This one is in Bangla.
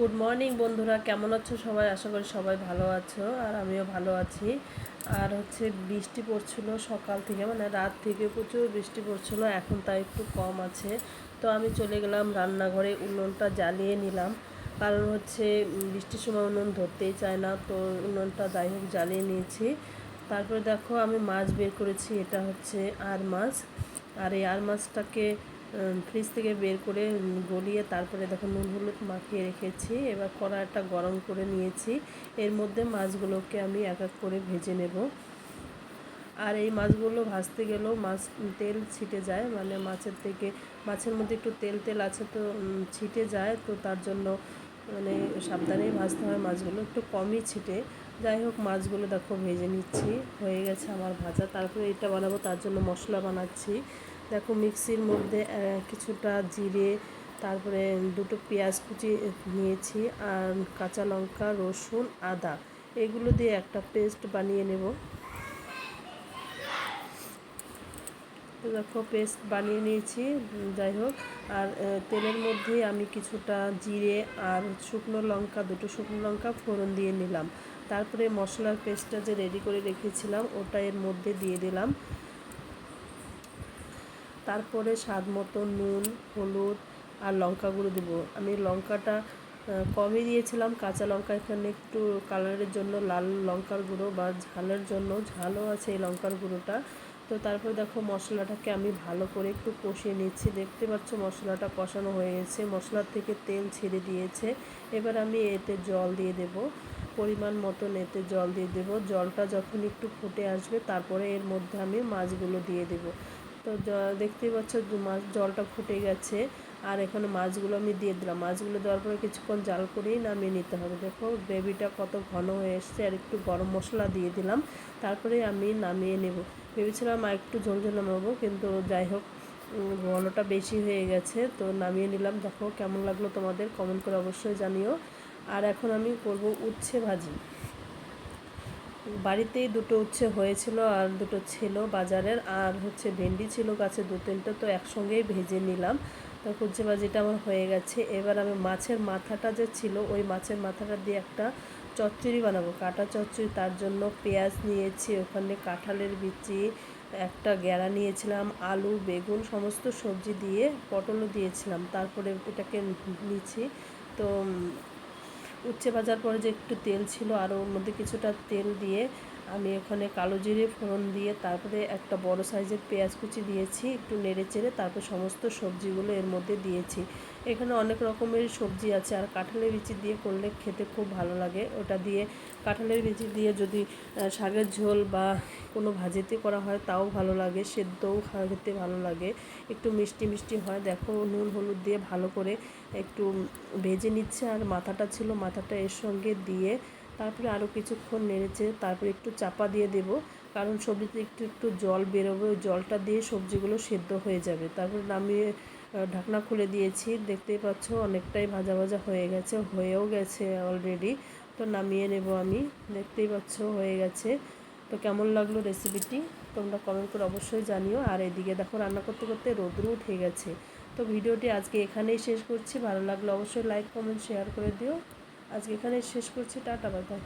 গুড মর্নিং বন্ধুরা। কেমন আছো সবাই? আশা করি সবাই ভালো আছো, আর আমিও ভালো আছি। আর হচ্ছে বৃষ্টি পড়ছিল সকাল থেকে মানে রাত থেকে প্রচুর বৃষ্টি পড়ছিল, এখন তা একটু কম আছে। তো আমি চলে গেলাম রান্নাঘরে, উনুনটা জ্বালিয়ে নিলাম। কারণ হচ্ছে বৃষ্টির সময় উনুন ধরতেই চায় না, তো উনুনটা যাই হোক জ্বালিয়ে নিয়েছি। তারপরে দেখো, আমি মাছ বের করেছি, এটা হচ্ছে আর মাছ। আর এই আর মাছটাকে ফ্রিজ থেকে বের করে গলিয়ে তারপরে দেখো নুন হলুদ মাখিয়ে রেখেছি। এবার কড়াটা গরম করে নিয়েছি। এর মধ্যে মাছগুলোকে আমি এক এক করে ভেজে নেব। আর এই মাছগুলো ভাজতে গেলেও মাছ তেল ছিটে যায়। মানে মাছের থেকে, মাছের মধ্যে একটু তেল তেল আছে তো ছিটে যায়। তো তার জন্য মানে সাবধানেই ভাজতে হয় মাছগুলো। একটু কমই ছিটে। যাই হোক, মাছগুলো দেখো ভেজে নিচ্ছি। হয়ে গেছে আমার ভাজা। তারপরে এটা বানাবো, তার জন্য মশলা বানাচ্ছি। দেখো মিক্সির মধ্যে কিছুটা জিরে, তারপরে দুটো পেঁয়াজ কুচি নিয়েছি, আর কাঁচা লঙ্কা, রসুন, আদা। এগুলো দিয়ে একটা পেস্ট বানিয়ে নেব। দেখো পেস্ট বানিয়ে নিয়েছি, যাই হোক। আর তেলের মধ্যে আমি কিছুটা জিরে আর শুকনো লঙ্কা, দুটো শুকনো লঙ্কা ফোড়ন দিয়ে নিলাম। তারপরে মশলার পেস্টটা যে রেডি করে রেখেছিলাম, ওটা এর মধ্যে দিয়ে দিলাম। তারপরে স্বাদ মতো নুন, হলুদ আর লঙ্কা গুঁড়ো দেবো। আমি লঙ্কাটা কমই দিয়েছিলাম। কাঁচা লঙ্কা এখানে একটু কালারের জন্য, লাল লঙ্কার গুঁড়ো বা ঝালের জন্য ঝালও আছে এই লঙ্কার গুঁড়োটা। তো তারপরে দেখো মশলাটাকে আমি ভালো করে একটু কষিয়ে নিচ্ছি। দেখতে পাচ্ছ মশলাটা কষানো হয়ে গেছে। মশলার থেকে তেল ছেড়ে দিয়েছে। এবার আমি এতে জল দিয়ে দেব। পরিমাণ মতন এতে জল দিয়ে দেব। জলটা যখন একটু ফুটে আসবে, তারপরে এর মধ্যে আমি মাছগুলো দিয়ে দেব। তো দেখতেই পাচ্ছ দু- মাছ জলটা ফুটে গেছে। আর এখানে মাছগুলো আমি দিয়ে দিলাম। মাছগুলো দেওয়ার পরে কিছুক্ষণ জাল করেই নামিয়ে নিতে হবে। দেখো গ্রেভিটা কত ঘন হয়ে এসছে আর একটু গরম মশলা দিয়ে দিলাম। তারপরে আমি নামিয়ে নেব। ভেবেছিলাম আর একটু ঝোল ঝোল নামাবো, কিন্তু যাই হোক ঘনটা বেশি হয়ে গেছে। তো নামিয়ে নিলাম। দেখো কেমন লাগল তোমাদের, কমেন্ট করে অবশ্যই জানিও। আর এখন আমি করব উচ্ছে ভাজি। বাড়িতেই দুটো উচ্ছে হয়েছিল আর দুটো ছিল বাজারের, আর হচ্ছে ভেন্ডি ছিল গাছে দু তিনটে, তো একসঙ্গেই ভেজে নিলাম। তো উচ্ছে ভাজিটা আমার হয়ে গেছে। এবার আমি মাছের মাথাটা যে ছিল, ওই মাছের মাথাটা দিয়ে একটা চচ্চড়ি বানাবো। কাটা চচ্চড়ি, তার জন্য পেঁয়াজ নিয়েছি, ওখানে কাঁঠালের বিচি, একটা গ্যাড়া নিয়েছিলাম, আলু, বেগুন, সমস্ত সবজি দিয়ে পটলও দিয়েছিলাম। তারপরে এটাকে নিচ্ছি। তো উচ্ছে ভাজার পরে যে একটু তেল ছিল আর ওর মধ্যে কিছুটা তেল দিয়ে আমি ওখানে কালো জিরে ফোড়ন দিয়ে তারপরে একটা বড় সাইজের পেঁয়াজ কুচি দিয়েছি, একটু নেড়ে চেড়ে তারপর সমস্ত সবজিগুলো এর মধ্যে দিয়েছি। এখানে অনেক রকমের সবজি আছে আর কাঁঠালের বিচি দিয়ে করলে খেতে খুব ভালো লাগে। ওটা দিয়ে কাঁঠালের বিচি দিয়ে যদি শাকের ঝোল বা কোনো ভাজিতে করা হয় তাও ভালো লাগে, সেদ্ধও খেতে ভালো লাগে। একটু মিষ্টি মিষ্টি হয়। দেখো নুন হলুদ দিয়ে ভালো করে একটু ভেজে নিচ্ছে আর মাথাটা ছিল মাথাটা এর সঙ্গে দিয়ে তারপরে আরও কিছুক্ষণ নেড়েছে তারপরে একটু চাপা দিয়ে দেব। কারণ সবজিতে একটু একটু জল বেরোবে, ওই জলটা দিয়ে সবজিগুলো সেদ্ধ হয়ে যাবে। তারপরে নামিয়ে ঢাকনা খুলে দিয়েছি। দেখতেই পাচ্ছ অনেকটাই ভাজা ভাজা হয়ে গেছে, হয়েও গেছে অলরেডি তো নামিয়ে নেব আমি। দেখতেই পাচ্ছ হয়ে গেছে। তো কেমন লাগল রেসিপিটি তোমরা কমেন্ট করে অবশ্যই জানিও। আর এদিকে দেখো রান্না করতে করতে রোদ্রু উঠে গেছে। তো ভিডিওটি আজকে এখানেই শেষ করছি। ভালো লাগল অবশ্যই লাইক কমেন্ট শেয়ার করে দিও। আজকে এখানে শেষ করছি টাটা বাই বাই